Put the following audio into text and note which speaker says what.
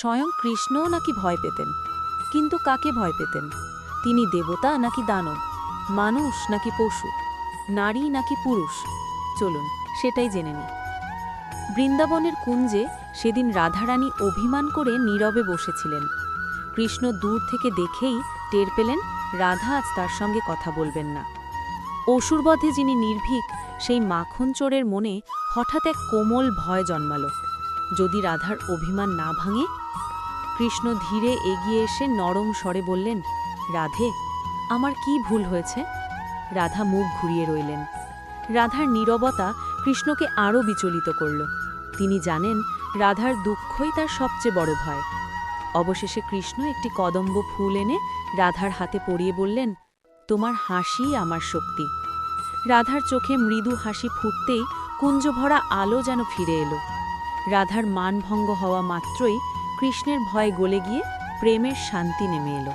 Speaker 1: স্বয়ং কৃষ্ণও নাকি ভয় পেতেন। কিন্তু কাকে ভয় পেতেন? তিনি দেবতা নাকি দানব? মানুষ নাকি পশু? নারী নাকি পুরুষ? চলুন, সেটাই জেনে নিই। বৃন্দাবনের কুঞ্জে সেদিন রাধারানী অভিমান করে নীরবে বসেছিলেন। কৃষ্ণ দূর থেকে দেখেই টের পেলেন রাধা আজ তার সঙ্গে কথা বলবেন না। অসুরবধে যিনি নির্ভীক, সেই মাখন চোরের মনে হঠাৎ এক কোমল ভয় জন্মালো। যদি রাধার অভিমান না ভাঙে কৃষ্ণ ধীরে এগিয়ে এসে নরম স্বরে বললেন, রাধে, আমার কি ভুল হয়েছে? রাধা মুখ ঘুরিয়ে রইলেন। রাধার নীরবতা কৃষ্ণকে আরও বিচলিত করল। তিনি জানেন, রাধার দুঃখই তার সবচেয়ে বড় ভয়। অবশেষে কৃষ্ণ একটি কদম্ব ফুল এনে রাধার হাতে পরিয়ে বললেন, তোমার হাসিই আমার শক্তি। রাধার চোখে মৃদু হাসি ফুটতেই কুঞ্জভরা আলো যেন ফিরে এলো। রাধার মানভঙ্গ হওয়া মাত্রই কৃষ্ণের ভয় গলে গিয়ে প্রেমের শান্তি নেমে এলো।